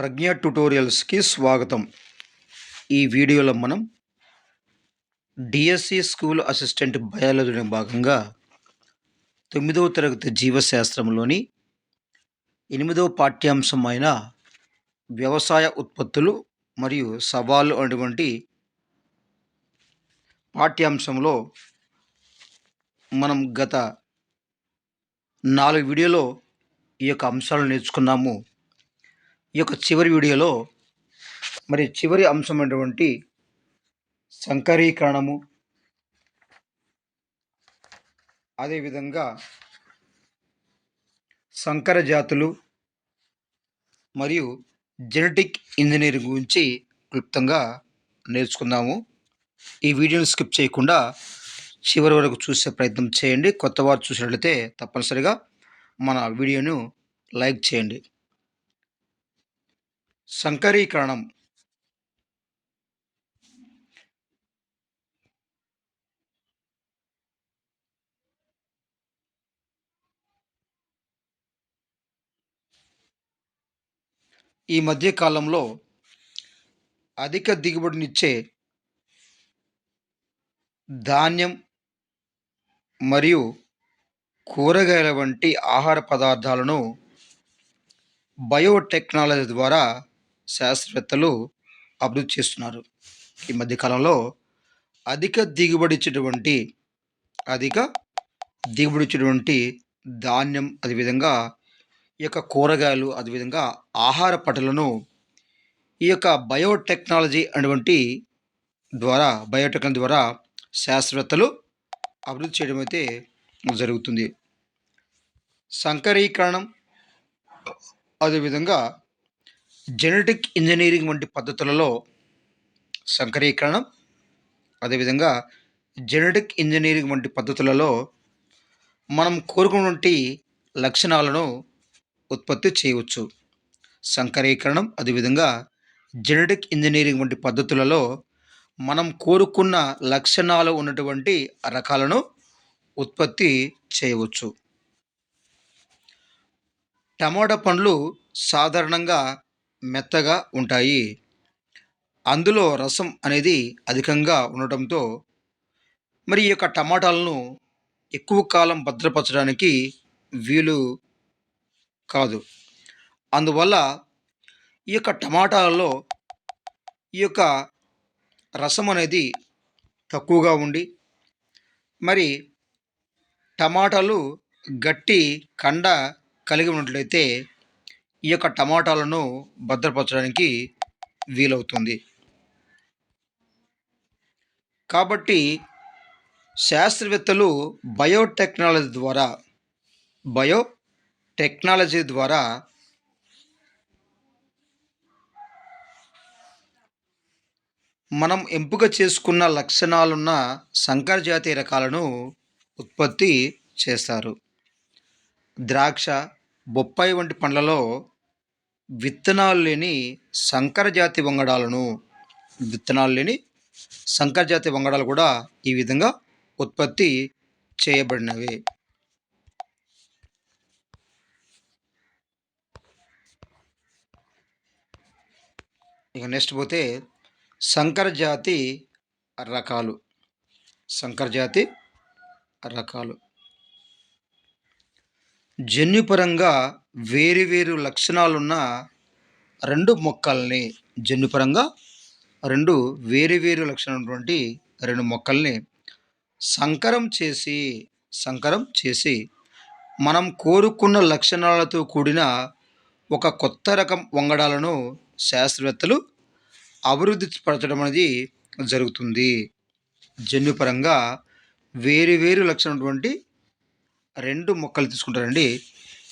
ప్రజ్ఞ ట్యుటోరియల్స్కి స్వాగతం. ఈ వీడియోలో మనం డిఎస్సి స్కూల్ అసిస్టెంట్ బయాలజీలో భాగంగా తొమ్మిదవ తరగతి జీవశాస్త్రంలోని ఎనిమిదవ పాఠ్యాంశం అయిన వ్యవసాయ ఉత్పత్తులు మరియు సవాళ్ళు అటువంటి పాఠ్యాంశంలో మనం గత నాలుగు వీడియోలో ఈ యొక్క అంశాలను నేర్చుకున్నాము. ఈ యొక్క చివరి వీడియోలో మరి చివరి అంశమైనటువంటి సంకరీకరణము అదేవిధంగా సంకర జాతులు మరియు జెనెటిక్ ఇంజనీరింగ్ గురించి క్లుప్తంగా నేర్చుకుందాము. ఈ వీడియోని స్కిప్ చేయకుండా చివరి వరకు చూసే ప్రయత్నం చేయండి. కొత్త వారు చూసినట్లయితే తప్పనిసరిగా మన వీడియోను లైక్ చేయండి. సంకరీకరణం. ఈ మధ్య కాలంలో అధిక దిగుబడినిచ్చే ధాన్యం మరియు కూరగాయల వంటి ఆహార పదార్థాలను బయోటెక్నాలజీ ద్వారా శాస్త్రవేత్తలు అభివృద్ధి చేస్తున్నారు. ఈ మధ్యకాలంలో అధిక దిగుబడి ఇచ్చేటువంటి అధిక దిగుబడి ఇచ్చేటువంటి ధాన్యం అదేవిధంగా ఈ యొక్క కూరగాయలు అదేవిధంగా ఆహార పంటలను ఈ యొక్క బయోటెక్నాలజీ అటువంటి ద్వారా బయోటెక్నాలజీ ద్వారా శాస్త్రవేత్తలు అభివృద్ధి చేయడం అయితే జరుగుతుంది. సంకరీకరణం అదేవిధంగా జెనెటిక్ ఇంజనీరింగ్ వంటి పద్ధతులలో సంకరీకరణం అదేవిధంగా జెనెటిక్ ఇంజనీరింగ్ వంటి పద్ధతులలో మనం కోరుకున్నటువంటి లక్షణాలను ఉత్పత్తి చేయవచ్చు. సంకరీకరణం అదేవిధంగా జెనెటిక్ ఇంజనీరింగ్ వంటి పద్ధతులలో మనం కోరుకున్న లక్షణాలు ఉన్నటువంటి రకాలను ఉత్పత్తి చేయవచ్చు. టమాటా పండ్లు సాధారణంగా మెత్తగా ఉంటాయి. అందులో రసం అనేది అధికంగా ఉండటంతో మరి ఈ యొక్క టమాటాలను ఎక్కువ కాలం భద్రపరచడానికి వీలు కాదు. అందువల్ల ఈ యొక్క టమాటాలలో ఈ యొక్క రసం అనేది తక్కువగా ఉండి మరి టమాటాలు గట్టి కండ కలిగి ఉన్నట్లయితే ఈ యొక్క టమాటాలను భద్రపరచడానికి వీలవుతుంది. కాబట్టి శాస్త్రవేత్తలు బయోటెక్నాలజీ ద్వారా బయో టెక్నాలజీ ద్వారా మనం ఎంపిక చేసుకున్న లక్షణాలున్న సంకరజాతీయ రకాలను ఉత్పత్తి చేస్తారు. ద్రాక్ష బొప్పాయి వంటి పండ్లలో విత్తనాలు లేని సంకరజాతి వంగడాలను విత్తనాలు లేని సంకరజాతి వంగడాలు కూడా ఈ విధంగా ఉత్పత్తి చేయబడినవి. ఇక నెక్స్ట్ పోతే సంకరజాతి రకాలు. సంకరజాతి రకాలు. జన్యుపరంగా వేరు వేరు లక్షణాలున్న రెండు మొక్కల్ని జన్యుపరంగా రెండు వేరు వేరు రెండు మొక్కల్ని సంకరం చేసి సంకరం చేసి మనం కోరుకున్న లక్షణాలతో కూడిన ఒక కొత్త రకం వంగడాలను శాస్త్రవేత్తలు అభివృద్ధి పరచడం అనేది జరుగుతుంది. జన్యుపరంగా వేరు వేరు లక్షణమైనటువంటి రెండు మొక్కలు తీసుకుంటారండి.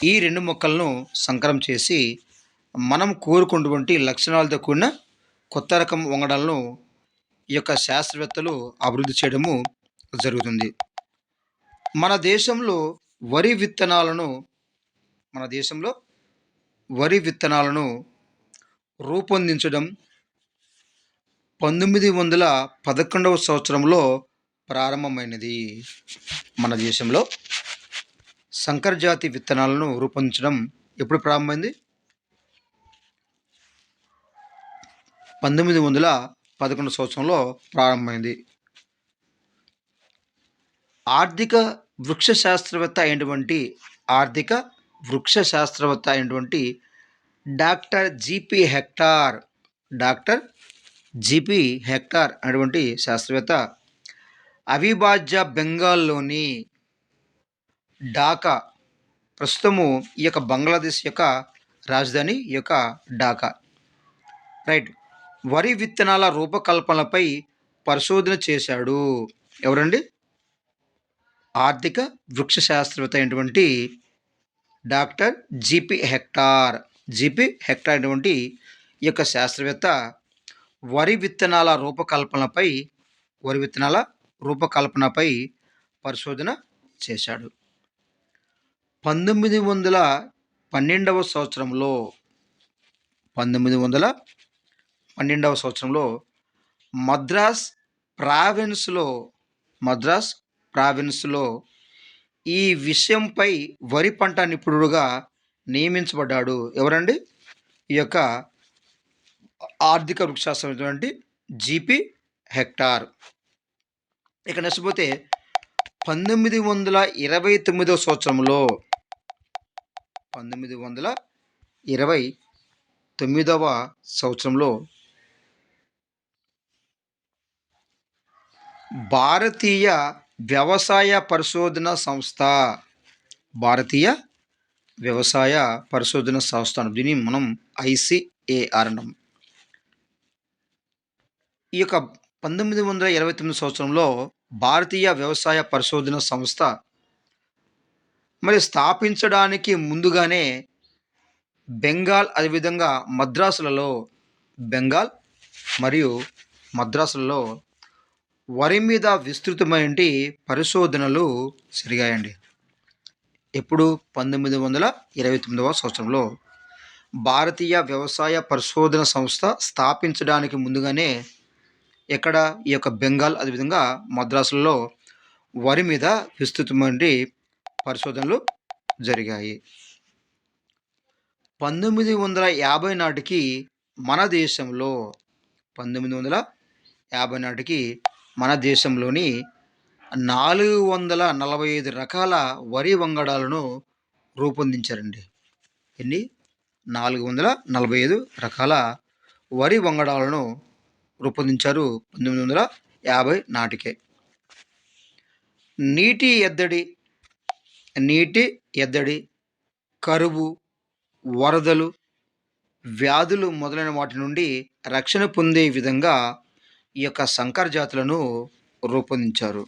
ఈ రెండు మొక్కలను సంకరం చేసి మనం కోరుకున్నటువంటి లక్షణాలతో కూడిన కొత్త రకం వంగడాలను ఈ యొక్క శాస్త్రవేత్తలు అభివృద్ధి చేయడము జరుగుతుంది. మన దేశంలో వరి విత్తనాలను మన దేశంలో వరి విత్తనాలను రూపొందించడం పంతొమ్మిది వందల పదకొండవ సంవత్సరంలో ప్రారంభమైనది. మన దేశంలో సంకరజాతి విత్తనాలను రూపొందించడం ఎప్పుడు ప్రారంభమైంది? పంతొమ్మిది వందల పదకొండు సంవత్సరంలో ప్రారంభమైంది. ఆర్థిక వృక్ష శాస్త్రవేత్త అయినటువంటి ఆర్థిక వృక్ష శాస్త్రవేత్త అయినటువంటి doctor GP Hector doctor GP Hector అనేటువంటి శాస్త్రవేత్త అవిభాజ్య బెంగాల్లోని ఢాకా. ప్రస్తుతము ఈ యొక్క బంగ్లాదేశ్ యొక్క రాజధాని ఈ యొక్క ఢాకా. రైట్. వరి విత్తనాల రూపకల్పనపై పరిశోధన చేశాడు. ఎవరండి? ఆర్థిక వృక్ష శాస్త్రవేత్త అయినటువంటి doctor GP Hector. GP Hector అయినటువంటి ఈ యొక్క శాస్త్రవేత్త వరి విత్తనాల రూపకల్పనపై వరి విత్తనాల రూపకల్పనపై పరిశోధన చేశాడు. పంతొమ్మిది వందల పన్నెండవ సంవత్సరంలో పంతొమ్మిది వందల పన్నెండవ సంవత్సరంలో మద్రాస్ ప్రావిన్స్లో మద్రాస్ ప్రావిన్స్లో ఈ విషయంపై వరి పంట నిపుణుడుగా నియమించబడ్డాడు. ఎవరండి? ఈ యొక్క ఆర్థిక వృక్షాస్త్రమైనటువంటి జిపి హెక్టార్. ఇక నష్టపోతే పంతొమ్మిది వందల ఇరవై తొమ్మిదవ సంవత్సరంలో పంతొమ్మిది వందల ఇరవై తొమ్మిదవ సంవత్సరంలో భారతీయ వ్యవసాయ పరిశోధన సంస్థ భారతీయ వ్యవసాయ పరిశోధన సంస్థ అని దీన్ని మనం ఐసిఏఆర్ అన్నాం ఈ యొక్క పంతొమ్మిది వందల ఇరవై తొమ్మిది సంవత్సరంలో భారతీయ వ్యవసాయ పరిశోధన సంస్థ మరి స్థాపించడానికి ముందుగానే బెంగాల్ అదేవిధంగా మద్రాసులలో బెంగాల్ మరియు మద్రాసులలో వరి మీద విస్తృతమైన పరిశోధనలు జరిగాయండి. ఎప్పుడు? పంతొమ్మిది వందల ఇరవై తొమ్మిదవ సంవత్సరంలో భారతీయ వ్యవసాయ పరిశోధన సంస్థ స్థాపించడానికి ముందుగానే ఎక్కడ? ఈ యొక్క బెంగాల్ అదేవిధంగా మద్రాసులలో వరి మీద విస్తృతమైన పరిశోధనలు జరిగాయి. పంతొమ్మిది వందల యాభై నాటికి మన దేశంలో పంతొమ్మిది వందల యాభై నాటికి మన దేశంలోని నాలుగు వందల నలభై ఐదు రకాల వరి వంగడాలను రూపొందించారండి. ఎన్ని? నాలుగు వందల నలభై ఐదు రకాల వరి వంగడాలను రూపొందించారు పంతొమ్మిది వందల యాభై నాటికే. నీటి ఎద్దడి నీటి ఎద్దడి కరువు వరదలు వ్యాధులు మొదలైన వాటి నుండి రక్షణ పొందే విధంగా ఈ యొక్క సంకర జాతులను రూపొందించారు.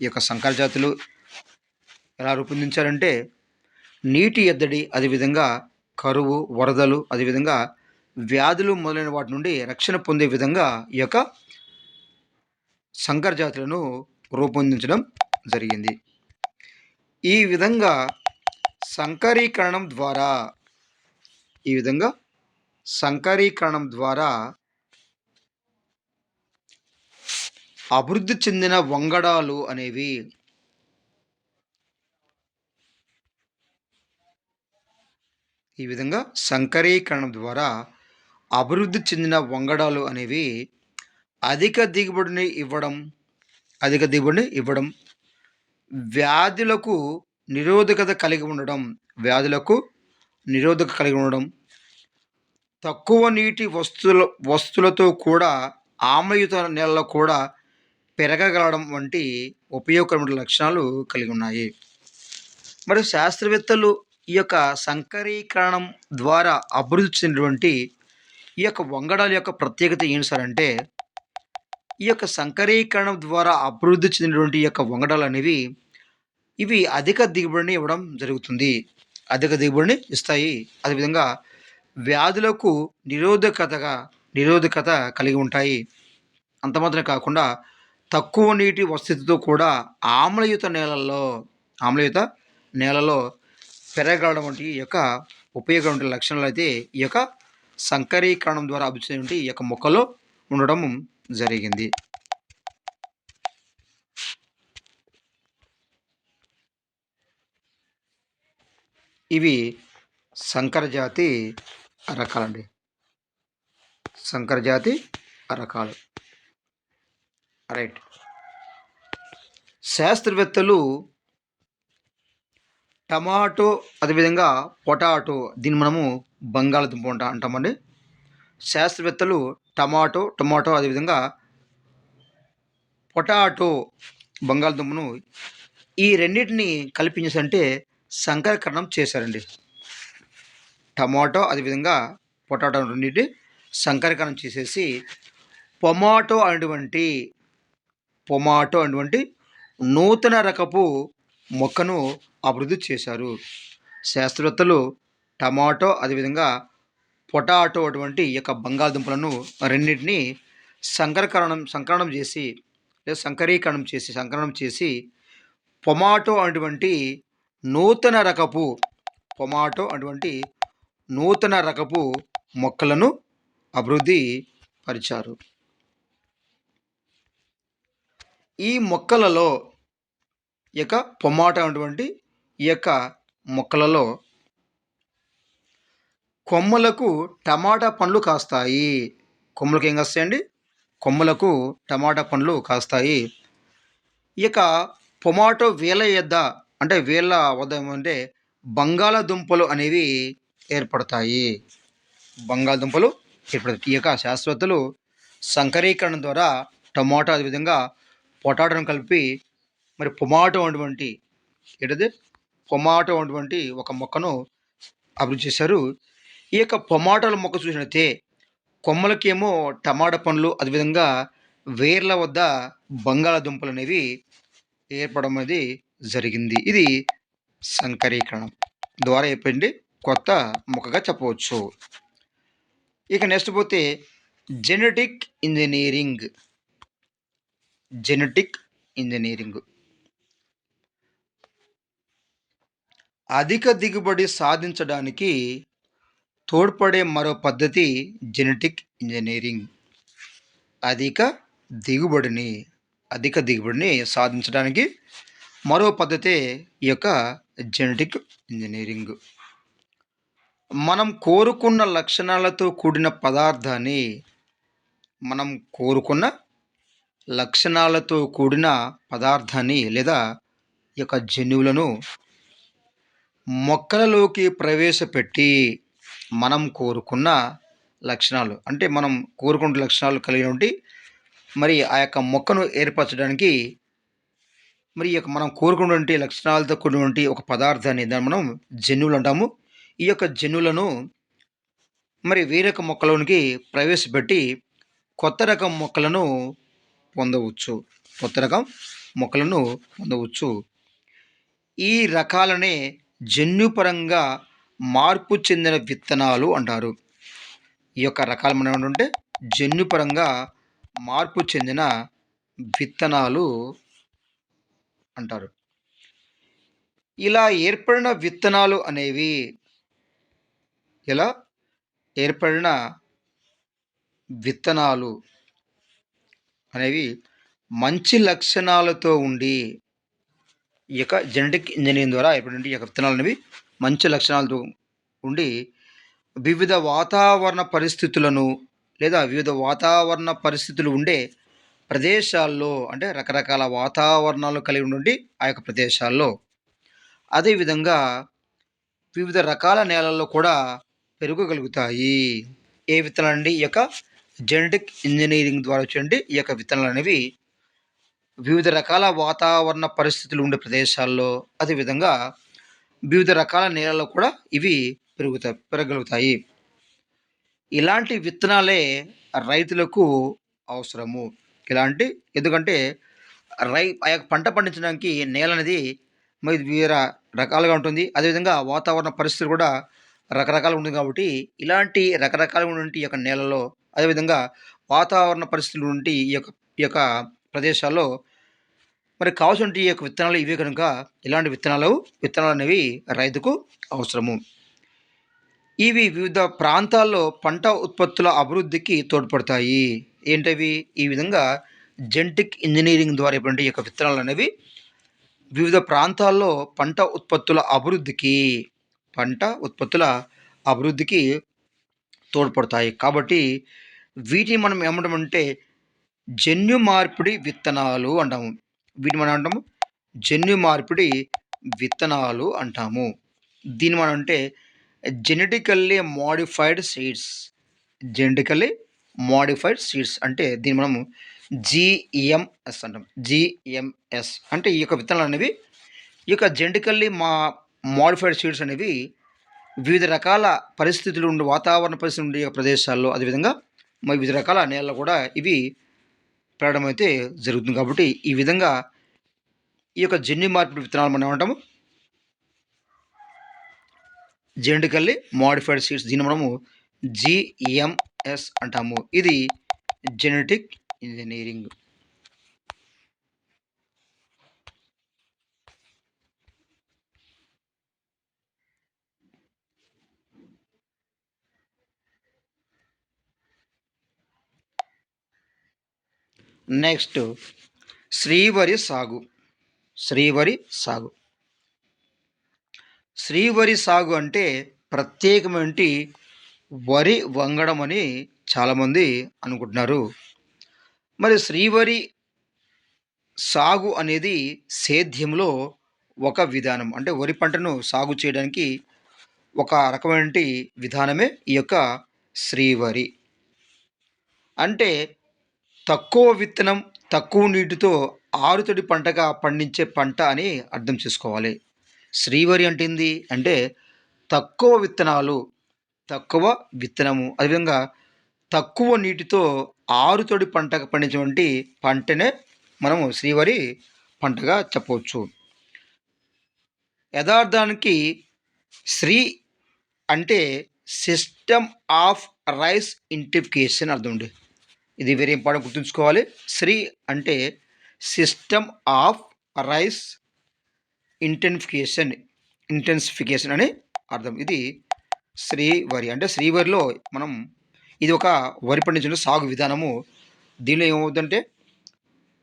ఈ యొక్క సంకర జాతులు ఎలా రూపొందించారంటే నీటి ఎద్దడి అదేవిధంగా కరువు వరదలు అదేవిధంగా వ్యాధులు మొదలైన వాటి నుండి రక్షణ పొందే విధంగా ఈ యొక్క సంకర జాతులను రూపొందించడం జరిగింది. ఈ విధంగా సంకరీకరణం ద్వారా ఈ విధంగా సంకరీకరణం ద్వారా అభివృద్ధి చెందిన వంగడాలు అనేవి ఈ విధంగా సంకరీకరణం ద్వారా అభివృద్ధి చెందిన వంగడాలు అనేవి అధిక దిగుబడిని ఇవ్వడం అధిక దిగుబడిని ఇవ్వడం వ్యాధులకు నిరోధకత కలిగి ఉండడం వ్యాధులకు నిరోధక కలిగి ఉండడం. తక్కువ నీటి వస్తువుల వస్తువులతో కూడా ఆమ్లయుత నేలలో కూడా పెరగగలడం వంటి ఉపయోగకరమైన లక్షణాలు కలిగి ఉన్నాయి. మరియు శాస్త్రవేత్తలు ఈ యొక్క సంకరీకరణం ద్వారా అభివృద్ధి చెందినటువంటి ఈ యొక్క వంగడాల యొక్క ప్రత్యేకత ఏంటి సార్ అంటే ఈ యొక్క సంకరీకరణం ద్వారా అభివృద్ధి చెందినటువంటి ఈ యొక్క వంగడాలు అనేవి ఇవి అధిక దిగుబడిని ఇవ్వడం జరుగుతుంది. అధిక దిగుబడిని ఇస్తాయి. అదేవిధంగా వ్యాధులకు నిరోధకతగా నిరోధకత కలిగి ఉంటాయి. అంత మాత్రమే కాకుండా తక్కువ నీటి వసతితో కూడా ఆమ్లయుత నేలల్లో ఆమ్లయుత నేలలో పెరగడం వంటి ఈ యొక్క ఉపయోగం లక్షణాలు అయితే ఈ యొక్క సంకరీకరణం ద్వారా అభిచేటువంటి ఈ యొక్క మొక్కలో ఉండడం జరిగింది. ఇవి సంకరజాతి రకాలండి సంకరజాతి రకాలు రైట్. శాస్త్రవేత్తలు టమాటో అదేవిధంగా పొటాటో దీన్ని మనము బంగాళదుంప అంట అంటామండి. శాస్త్రవేత్తలు టమాటో టమాటో అదేవిధంగా పొటాటో బంగాళదుంపను ఈ రెండింటిని కల్పించేసంటే సంకరకరణం చేశారండి. టమాటో అదేవిధంగా పొటాటో రెండింటి సంకరకరణం చేసేసి పొమాటో అనేటువంటి పొమాటో అనేటువంటి నూతన రకపు మొక్కను అభివృద్ధి చేశారు. శాస్త్రవేత్తలు టమాటో అదేవిధంగా పొటాటో అటువంటి ఈ యొక్క బంగాళదుంపలను రెండింటిని సంకరకరణం సంకరణం చేసి లేదా సంకరీకరణం చేసి సంకరణం చేసి పొమాటో అటువంటి నూతన రకపు పొమాటో అటువంటి నూతన రకపు మొక్కలను అభివృద్ధి పరిచారు. ఈ మొక్కలలో ఈ యొక్క పొమాటో అటువంటి ఈ యొక్క మొక్కలలో కొమ్మలకు టమాటా పండ్లు కాస్తాయి. కొమ్మలకు ఏం కాస్తాయండి? కొమ్మలకు టమాటా పండ్లు కాస్తాయి. ఇక పొమాటో వేల ఎద్ద అంటే వీళ్ళ వద్ద ఏమంటే బంగాళాదుంపలు అనేవి ఏర్పడతాయి. బంగాళదుంపలు ఏర్పడతాయి. ఈ యొక్క శాస్త్రవేత్తలు సంకరీకరణ ద్వారా టమాటో అదేవిధంగా పొటాటోను కలిపి మరి పొమాటో అటువంటి ఏంటది? పొమాటో అటువంటి ఒక మొక్కను అభివృద్ధి చేశారు. ఈ యొక్క పొమాటోల మొక్క చూసినట్టే కొమ్మలకేమో టమాటా పండ్లు అదేవిధంగా వేర్ల వద్ద బంగాళాదుంపలు అనేవి ఏర్పడడం అనేది జరిగింది. ఇది సంకరీకరణం ద్వారా అయిపోయింది. కొత్త మొక్కగా చెప్పవచ్చు. ఇక నెక్స్ట్ పోతే జెనెటిక్ ఇంజనీరింగ్. Genetic engineering. అధిక దిగుబడి సాధించడానికి తోడ్పడే మరో పద్ధతి జెనెటిక్ ఇంజనీరింగ్. అధిక దిగుబడిని అధిక దిగుబడిని సాధించడానికి మరో పద్ధతే ఈ యొక్క జెనెటిక్ ఇంజనీరింగ్. మనం కోరుకున్న లక్షణాలతో కూడిన పదార్థాన్ని మనం కోరుకున్న లక్షణాలతో కూడిన పదార్థాన్ని లేదా ఈ యొక్క జన్యువులను మొక్కలలోకి ప్రవేశపెట్టి మనం కోరుకున్న లక్షణాలు అంటే మనం కోరుకున్న లక్షణాలు కలిగినటువంటి మరి ఆ యొక్క మొక్కను ఏర్పరచడానికి మరి ఈ యొక్క మనం కోరుకున్నటువంటి లక్షణాలతో కూడినటువంటి ఒక పదార్థాన్ని దాన్ని మనం జన్యువులు అంటాము. ఈ యొక్క జన్యులను మరి వేరొక మొక్కలోనికి ప్రవేశపెట్టి కొత్త రకం మొక్కలను పొందవచ్చు. కొత్త రకం మొక్కలను పొందవచ్చు. ఈ రకాలనే జన్యుపరంగా మార్పు చెందిన విత్తనాలు అంటారు. ఈ యొక్క రకాలు మనం ఏమంటుంటే జన్యుపరంగా మార్పు చెందిన విత్తనాలు అంటారు. ఇలా ఏర్పడిన విత్తనాలు అనేవి ఇలా ఏర్పడిన విత్తనాలు అనేవి మంచి లక్షణాలతో ఉండి ఈ యొక్క జెనెటిక్ ఇంజనీరింగ్ ద్వారా ఏర్పడిన ఈ యొక్క విత్తనాలు అనేవి మంచి లక్షణాలతో ఉండి వివిధ వాతావరణ పరిస్థితులను లేదా వివిధ వాతావరణ పరిస్థితులు ఉండే ప్రదేశాల్లో అంటే రకరకాల వాతావరణాలు కలిగి ఉండి ఆ యొక్క ప్రదేశాల్లో. అదేవిధంగా వివిధ రకాల నేలల్లో కూడా పెరగగలుగుతాయి. ఏ విత్తనాలు అండి? ఈ యొక్క జెనెటిక్ ఇంజనీరింగ్ ద్వారా వచ్చేయండి. ఈ యొక్క విత్తనాలు అనేవి వివిధ రకాల వాతావరణ పరిస్థితులు ఉండే ప్రదేశాల్లో అదేవిధంగా వివిధ రకాల నేలల్లో కూడా ఇవి పెరుగుతాయి పెరగలుగుతాయి. ఇలాంటి విత్తనాలే రైతులకు అవసరము. ఇలాంటి ఎందుకంటే రై ఆ యొక్క పంట పండించడానికి నేల అనేది మరి వివిధ రకాలుగా ఉంటుంది. అదేవిధంగా వాతావరణ పరిస్థితులు కూడా రకరకాలుగా ఉంటుంది కాబట్టి ఇలాంటి రకరకాలైనటువంటి యొక్క నేలలో అదేవిధంగా వాతావరణ పరిస్థితులు ఉంటే ఈ యొక్క ఈ యొక్క ప్రదేశాల్లో మరి కావాల్సిన ఈ యొక్క విత్తనాలు ఇవే కనుక ఇలాంటి విత్తనాలు విత్తనాలు అనేవి రైతుకు అవసరము. ఇవి వివిధ ప్రాంతాల్లో పంట ఉత్పత్తుల అభివృద్ధికి తోడ్పడతాయి. ఏంటవి? ఈ విధంగా జెంటిక్ ఇంజనీరింగ్ ద్వారా ఇటువంటి యొక్క విత్తనాలు అనేవి వివిధ ప్రాంతాల్లో పంట ఉత్పత్తుల అభివృద్ధికి పంట ఉత్పత్తుల అభివృద్ధికి తోడ్పడతాయి. కాబట్టి వీటిని మనం ఏమంటామంటే జన్యు మార్పిడి విత్తనాలు అంటాము. వీటిని మనం అంటాము జన్యు మార్పిడి విత్తనాలు అంటాము. దీని మనం అంటే genetically modified seeds. Genetically modified seeds అంటే దీన్ని మనము జిఎంఎస్ అంటాం. జిఎంఎస్ అంటే ఈ యొక్క విత్తనాలు అనేవి ఈ యొక్క జెంటికల్లీ మా మోడిఫైడ్ సీడ్స్ అనేవి వివిధ రకాల పరిస్థితులు ఉండే వాతావరణ పరిస్థితులు ఉండే ప్రదేశాల్లో అదేవిధంగా మరి వివిధ రకాల నేలలో కూడా ఇవి పెరగడం అయితే జరుగుతుంది. కాబట్టి ఈ విధంగా ఈ యొక్క జన్యు మార్పిడి విత్తనాలు మనం ఏమంటాము? జెనెటికల్లీ మోడిఫైడ్ సీడ్స్ దీన్ని మనము ఎస్ అంటాము. ఇది జెనెటిక్ ఇంజనీరింగ్. నెక్స్ట్ శ్రీవరి సాగు. శ్రీవరి సాగు. శ్రీవరి సాగు అంటే ప్రత్యేకమైన వరి వంగడం అని చాలామంది అనుకుంటున్నారు. మరి శ్రీవరి సాగు అనేది సేద్యంలో ఒక విధానం. అంటే వరి పంటను సాగు చేయడానికి ఒక రకమైన విధానమే ఈ యొక్క శ్రీవరి. అంటే తక్కువ విత్తనం తక్కువ నీటితో ఆరుతడి పంటగా పండించే పంట అని అర్థం చేసుకోవాలి. శ్రీవరి అంటుంది అంటే తక్కువ విత్తనాలు తక్కువ విత్తనము. అదేవిధంగా తక్కువ నీటితో ఆరుతడి పంటగా పండించినటువంటి పంటనే మనము శ్రీవరి పంటగా చెప్పవచ్చు. యథార్థానికి శ్రీ అంటే సిస్టమ్ ఆఫ్ రైస్ ఇంటిఫికేషన్ అర్థం అండి. ఇది వెరీ ఇంపార్టెంట్ గుర్తుంచుకోవాలి. శ్రీ అంటే system of rice intensification intensification అని అర్థం. ఇది శ్రీవరి అంటే శ్రీవరిలో మనం ఇది ఒక వరి పండించిన సాగు విధానము. దీనిలో ఏమవుతుందంటే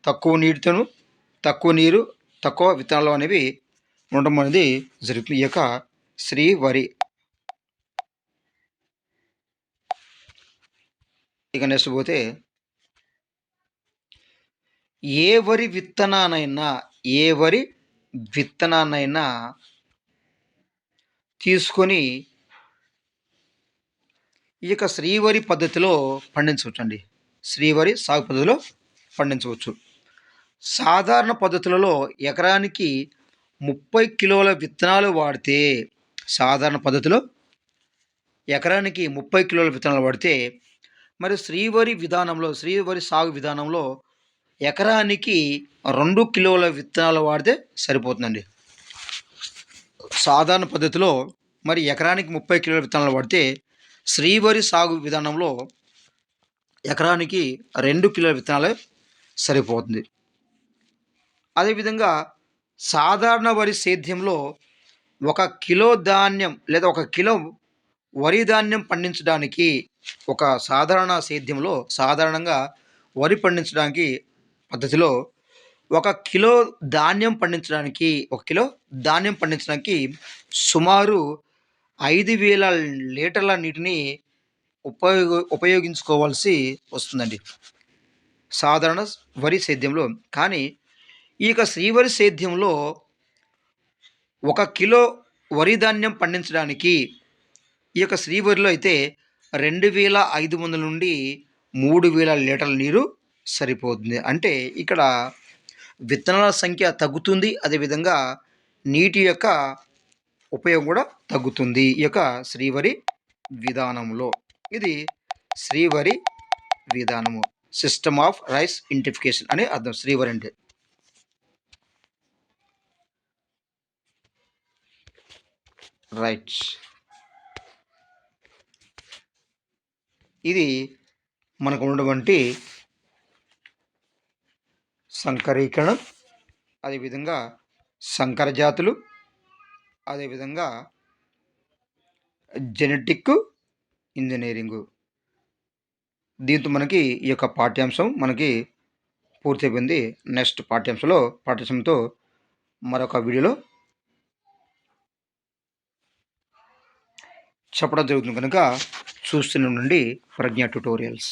తక్కువ నీటితోను తక్కువ నీరు తక్కువ విత్తనాలు అనేవి ఉండడం అనేది జరుగుతుంది. ఈ యొక్క శ్రీ వరి. ఇక నెక్స్ట్ పోతే ఏ వరి విత్తనానైనా ఏ వరి విత్తనాన్నైనా తీసుకొని ఈ యొక్క శ్రీవరి పద్ధతిలో పండించవచ్చు అండి శ్రీవరి సాగు పద్ధతిలో పండించవచ్చు. సాధారణ పద్ధతులలో ఎకరానికి ముప్పై కిలోల విత్తనాలు వాడితే సాధారణ పద్ధతిలో ఎకరానికి ముప్పై కిలోల విత్తనాలు వాడితే మరి శ్రీవరి విధానంలో శ్రీవరి సాగు విధానంలో ఎకరానికి రెండు కిలోల విత్తనాలు వాడితే సరిపోతుందండి. సాధారణ పద్ధతిలో మరి ఎకరానికి ముప్పై కిలోల విత్తనాలు వాడితే శ్రీవరి సాగు విధానంలో ఎకరానికి రెండు కిలోల విత్తనాలు సరిపోతుంది. అదేవిధంగా సాధారణ వరి సేద్యంలో ఒక కిలో ధాన్యం లేదా ఒక కిలో వరి ధాన్యం పండించడానికి ఒక సాధారణ సేద్యంలో సాధారణంగా వరి పండించడానికి పద్ధతిలో ఒక కిలో ధాన్యం పండించడానికి ఒక కిలో ధాన్యం పండించడానికి సుమారు ఐదు వేల లీటర్ల నీటిని ఉపయోగ ఉపయోగించుకోవాల్సి వస్తుందండి. సాధారణ వరి సేద్యంలో. కానీ ఈ యొక్క శ్రీవరి సేద్యంలో ఒక కిలో వరి ధాన్యం పండించడానికి ఈ యొక్క శ్రీవరిలో అయితే రెండు వేల ఐదు వందల నుండి మూడు వేల లీటర్ల నీరు సరిపోతుంది. అంటే ఇక్కడ విత్తనాల సంఖ్య తగ్గుతుంది. అదేవిధంగా నీటి యొక్క ఉపయోగం కూడా తగ్గుతుంది ఈ యొక్క శ్రీవరి విధానంలో ఇది శ్రీవరి విధానము. సిస్టమ్ ఆఫ్ రైస్ ఇంటిఫికేషన్ అని అర్థం. శ్రీవరి అంటే? రైట్ ఇది మనకు ఉన్నటువంటి సంకరీకరణం. అదేవిధంగా సంకర జాతులు అదేవిధంగా జెనెటిక్ ఇంజనీరింగు. దీంతో మనకి ఈ యొక్క పాఠ్యాంశం మనకి పూర్తయిపోయింది. నెక్స్ట్ పాఠ్యాంశంలో పాఠ్యాంశంతో మరొక వీడియోలో చెప్పడం జరుగుతుంది. కనుక చూస్తూనే ఉండండి ప్రజ్ఞ ట్యుటోరియల్స్.